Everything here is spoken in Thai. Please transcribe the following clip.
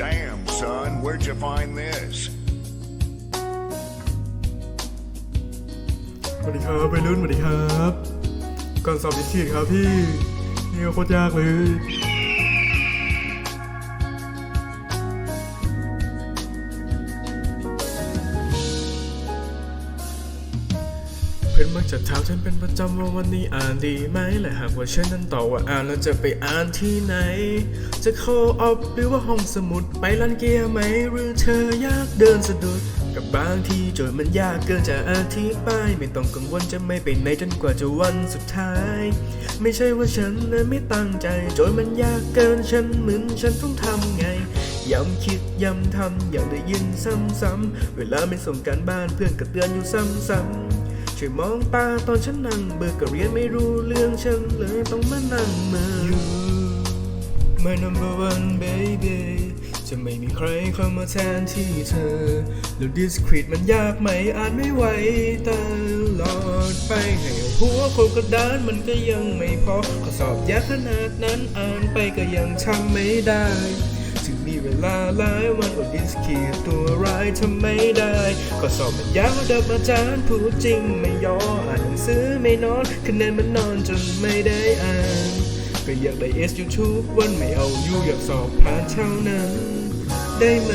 Damn, son, where'd you find this? สวัสดีครับไปรุ่นสวัสดีครับก่อนสอบวิชีครับพี่นี่ก็โคตรยากเลย พื่อนมักจะถามฉันเป็นประจำว่าวันนี้อ่านดีไหมและหากว่าฉันนั้นตอบว่าอ่านแล้วจะไปอ่านที่ไหน จะเข้าออฟหรือว่าห้องสมุดไปร้านเกียร์ไหม หรือเธออยากเดินสะดุดกับบางที่โจทย์มันยากเกินจะอธิบาย ไม่ต้องกังวลจะไม่ไปไหนจนกว่าจะวันสุดท้าย ไม่ใช่ว่าฉันนั้นไม่ตั้งใจ โจทย์มันยากเกินฉันเหมือนฉันต้องทำไงย้ำคิดย้ำทำอย่าได้ยินซ้ำๆเวลาไม่ส่งการบ้านเพื่อนก็เตือนอยู่ซ้ำๆ ช่วยมองตาตอนฉันนั่งเบื่อก็เรียนไม่รู้เรื่องฉันเลยต้องมานั่งเมื่อ You my number one baby จะไม่มีใครเข้ามาแทนที่เธอ แล้ว discreet มันยากไหมอ่านไม่ไหวตลอดไปให้เอาหัวโคกระดานมันก็ยังไม่พอข้อสอบยากขนาดนั้นอ่านไปก็ยังทำไม่ได้ หลายวันก็ดิสคีตัวร้ายทำไม่ได้ข้อสอบมันยาวดับอาจารย์พูดจริงไม่ย่ออ่านหนังสือไม่นอนคะแนนมันนอนจนไม่ได้อ่านก็อยากได้เอสยูทูบวันไม่เอาอยู่อยากสอบผ่านเท่านั้น ได้ไหม